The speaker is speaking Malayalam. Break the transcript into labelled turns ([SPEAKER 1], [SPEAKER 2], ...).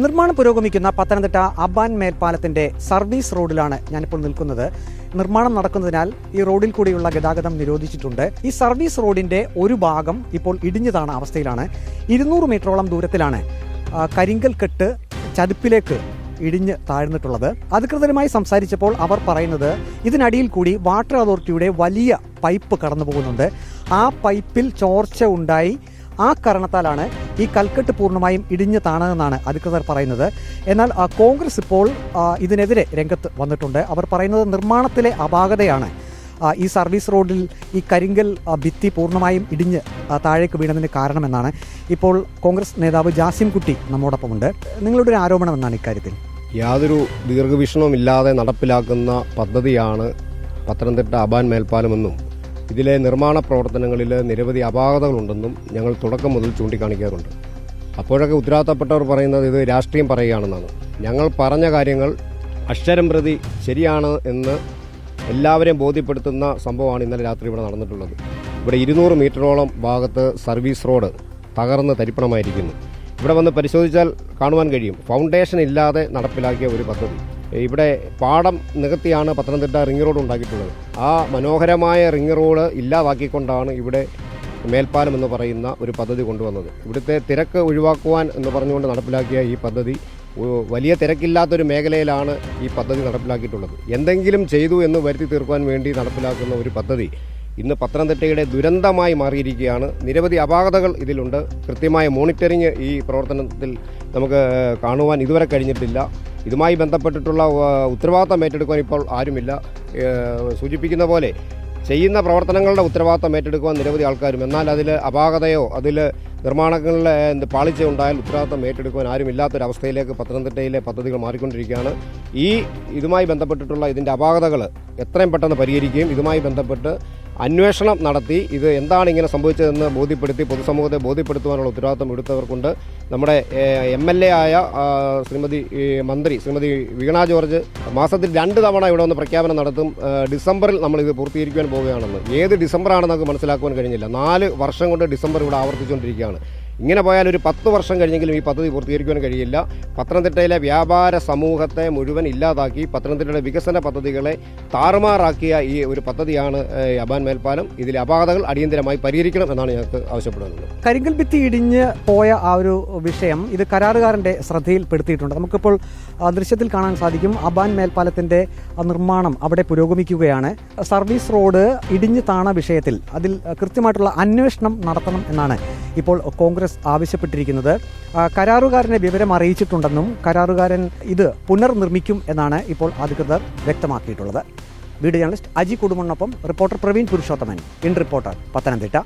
[SPEAKER 1] നിർമ്മാണം പുരോഗമിക്കുന്ന പത്തനംതിട്ട അബാൻ മേൽപ്പാലത്തിന്റെ സർവീസ് റോഡിലാണ് ഞാനിപ്പോൾ നിൽക്കുന്നത്. നിർമ്മാണം നടക്കുന്നതിനാൽ ഈ റോഡിൽ കൂടിയുള്ള ഗതാഗതം നിരോധിച്ചിട്ടുണ്ട്. ഈ സർവീസ് റോഡിന്റെ ഒരു ഭാഗം ഇപ്പോൾ ഇടിഞ്ഞതാണ് അവസ്ഥയിലാണ്. ഇരുന്നൂറ് മീറ്ററോളം ദൂരത്തിലാണ് കരിങ്കൽ കെട്ട് ചതുപ്പിലേക്ക് ഇടിഞ്ഞ് താഴ്ന്നിട്ടുള്ളത്. അധികൃതരുമായി സംസാരിച്ചപ്പോൾ അവർ പറയുന്നത് ഇതിനടിയിൽ കൂടി വാട്ടർ അതോറിറ്റിയുടെ വലിയ പൈപ്പ് കടന്നു പോകുന്നുണ്ട് ആ പൈപ്പിൽ ചോർച്ച ഉണ്ടായി. ആ കാരണത്താലാണ് ഈ കൽക്കെട്ട് പൂർണമായും ഇടിഞ്ഞു താണെന്നാണ് അധികൃതർ പറയുന്നത്. എന്നാൽ കോൺഗ്രസ് ഇപ്പോൾ ഇതിനെതിരെ രംഗത്ത് വന്നിട്ടുണ്ട്. അവർ പറയുന്നത് നിർമ്മാണത്തിലെ അപാകതയാണ്. ഈ സർവീസ് റോഡിൽ ഈ കരിങ്കൽ ഭിത്തി പൂർണമായും ഇടിഞ്ഞ് താഴേക്ക് വീണതിന് കാരണമെന്നാണ് ഇപ്പോൾ കോൺഗ്രസ് നേതാവ് ജാസിം കുട്ടി നമ്മോടൊപ്പമുണ്ട്. നിങ്ങളുടെ ഒരു ആരോപണം എന്നാണ് ഇക്കാര്യത്തിൽ?
[SPEAKER 2] യാതൊരു ദീർഘവീക്ഷണവും ഇല്ലാതെ നടപ്പിലാക്കുന്ന പദ്ധതിയാണ് പത്തനംതിട്ട അബാൻ മേൽപ്പാലമെന്നും ഇതിലെ നിർമ്മാണ പ്രവർത്തനങ്ങളിൽ നിരവധി അപാകതകളുണ്ടെന്നും ഞങ്ങൾ തുടക്കം മുതൽ ചൂണ്ടിക്കാണിക്കാറുണ്ട്. അപ്പോഴൊക്കെ ഉത്തരവാദിത്തപ്പെട്ടവർ പറയുന്നത് ഇത് രാഷ്ട്രീയം പറയുകയാണെന്നാണ്. ഞങ്ങൾ പറഞ്ഞ കാര്യങ്ങൾ അക്ഷരം പ്രതി ശരിയാണ് എന്ന് എല്ലാവരെയും ബോധ്യപ്പെടുത്തുന്ന സംഭവമാണ് ഇന്നലെ രാത്രി ഇവിടെ നടന്നിട്ടുള്ളത്. ഇവിടെ ഇരുന്നൂറ് മീറ്ററോളം ഭാഗത്ത് സർവീസ് റോഡ് തകർന്ന് തരിപ്പണമായിരിക്കുന്നു. ഇവിടെ വന്ന് പരിശോധിച്ചാൽ കാണുവാൻ കഴിയും. ഫൗണ്ടേഷൻ ഇല്ലാതെ നടപ്പിലാക്കിയ ഒരു പദ്ധതി. ഇവിടെ പാടം നികത്തിയാണ് പത്തനംതിട്ട റിംഗ് റോഡ് ഉണ്ടാക്കിയിട്ടുള്ളത്. ആ മനോഹരമായ റിംഗ് റോഡ് ഇല്ലാതാക്കിക്കൊണ്ടാണ് ഇവിടെ മേൽപ്പാലം എന്ന് പറയുന്ന ഒരു പദ്ധതി കൊണ്ടുവന്നത്. ഇവിടുത്തെ തിരക്ക് ഒഴിവാക്കുവാൻ എന്ന് പറഞ്ഞുകൊണ്ട് നടപ്പിലാക്കിയ ഈ പദ്ധതി വലിയ തിരക്കില്ലാത്തൊരു മേഖലയിലാണ് ഈ പദ്ധതി നടപ്പിലാക്കിയിട്ടുള്ളത്. എന്തെങ്കിലും ചെയ്തു എന്ന് വരുത്തി തീർക്കുവാൻ വേണ്ടി നടപ്പിലാക്കുന്ന ഒരു പദ്ധതി ഇന്ന് പത്തനംതിട്ടയുടെ ദുരന്തമായി മാറിയിരിക്കുകയാണ്. നിരവധി അപാകതകൾ ഇതിലുണ്ട്. കൃത്യമായ മോണിറ്ററിങ് ഈ പ്രവർത്തനത്തിൽ നമുക്ക് കാണുവാൻ ഇതുവരെ കഴിഞ്ഞിട്ടില്ല. ഇതുമായി ബന്ധപ്പെട്ടിട്ടുള്ള ഉത്തരവാദിത്തം ഏറ്റെടുക്കുവാൻ ഇപ്പോൾ ആരുമില്ല. സൂചിപ്പിക്കുന്ന പോലെ ചെയ്യുന്ന പ്രവർത്തനങ്ങളുടെ ഉത്തരവാദിത്തം ഏറ്റെടുക്കുവാൻ നിരവധി ആൾക്കാരും എന്നാൽ അതിൽ അപാകതയോ അതിൽ നിർമ്മാണങ്ങളിലെ എന്ത് പാളിച്ച ഉണ്ടായാൽ ഉത്തരവാദിത്തം ഏറ്റെടുക്കുവാൻ ആരുമില്ലാത്തൊരവസ്ഥയിലേക്ക് പത്തനംതിട്ടയിലെ പദ്ധതികൾ മാറിക്കൊണ്ടിരിക്കുകയാണ്. ഈ ഇതുമായി ബന്ധപ്പെട്ടിട്ടുള്ള ഇതിന്റെ അപാകതകൾ എത്രയും പെട്ടെന്ന് പരിഹരിക്കുകയും ഇതുമായി ബന്ധപ്പെട്ട് അന്വേഷണം നടത്തി. ഇത് എന്താണ് ഇങ്ങനെ സംഭവിച്ചതെന്ന് ബോധ്യപ്പെടുത്തി പൊതുസമൂഹത്തെ ബോധ്യപ്പെടുത്തുവാനുള്ള ഉത്തരവാദിത്വം എടുത്തവർക്കുണ്ട്. നമ്മുടെ എം എൽ എ ആയ ശ്രീമതി മന്ത്രി ശ്രീമതി വീണ ജോർജ് മാസത്തിൽ രണ്ട് തവണ ഇവിടെ വന്ന് പ്രഖ്യാപനം നടത്തും. ഡിസംബറിൽ നമ്മൾ ഇത് പൂർത്തീകരിക്കുവാൻ പോവുകയാണെന്ന്. ഏത് ഡിസംബറാണെന്ന് നമുക്ക് മനസ്സിലാക്കുവാൻ കഴിഞ്ഞില്ല. നാല് വർഷം കൊണ്ട് ഡിസംബർ ഇവിടെ ആവർത്തിച്ചുകൊണ്ടിരിക്കുകയാണ്. ഇങ്ങനെ പോയാൽ ഒരു പത്ത് വർഷം കഴിഞ്ഞെങ്കിലും ഈ പദ്ധതി പൂർത്തീകരിക്കുവാൻ കഴിയില്ല. പത്തനംതിട്ടയിലെ വ്യാപാര സമൂഹത്തെ മുഴുവൻ ഇല്ലാതാക്കി പത്തനംതിട്ടയുടെ വികസന പദ്ധതികളെ താറുമാറാക്കിയ ഈ ഒരു പദ്ധതിയാണ് അബാൻ മേൽപ്പാലം. ഇതിലെ അപാകതകൾ അടിയന്തരമായി പരിഹരിക്കണം എന്നാണ് ഞങ്ങൾക്ക് ആവശ്യപ്പെടുന്നത്.
[SPEAKER 1] കരിങ്കൽ ഭിത്തി ഇടിഞ്ഞ് പോയ ആ ഒരു വിഷയം ഇത് കരാറുകാരന്റെ ശ്രദ്ധയിൽപ്പെടുത്തിയിട്ടുണ്ട്. നമുക്കിപ്പോൾ ദൃശ്യത്തിൽ കാണാൻ സാധിക്കും അബാൻ മേൽപ്പാലത്തിന്റെ നിർമ്മാണം അവിടെ പുരോഗമിക്കുകയാണ്. സർവീസ് റോഡ് ഇടിഞ്ഞു താണ വിഷയത്തിൽ അതിൽ കൃത്യമായിട്ടുള്ള അന്വേഷണം നടത്തണം എന്നാണ് ഇപ്പോൾ കോൺഗ്രസ് ആവശ്യപ്പെട്ടിരിക്കുന്നത്. ആ, കരാറുകാരനെ വിവരം അറിയിച്ചിട്ടുണ്ടെന്നും കരാറുകാരൻ ഇത് പുനർനിർമ്മിക്കും എന്നാണ് ഇപ്പോൾ അധികൃതർ വ്യക്തമാക്കിയിട്ടുള്ളത്. Video journalist Aji കുടുമണ്ണൊപ്പം reporter Praveen Purushothaman. In reporter Pathanamthitta.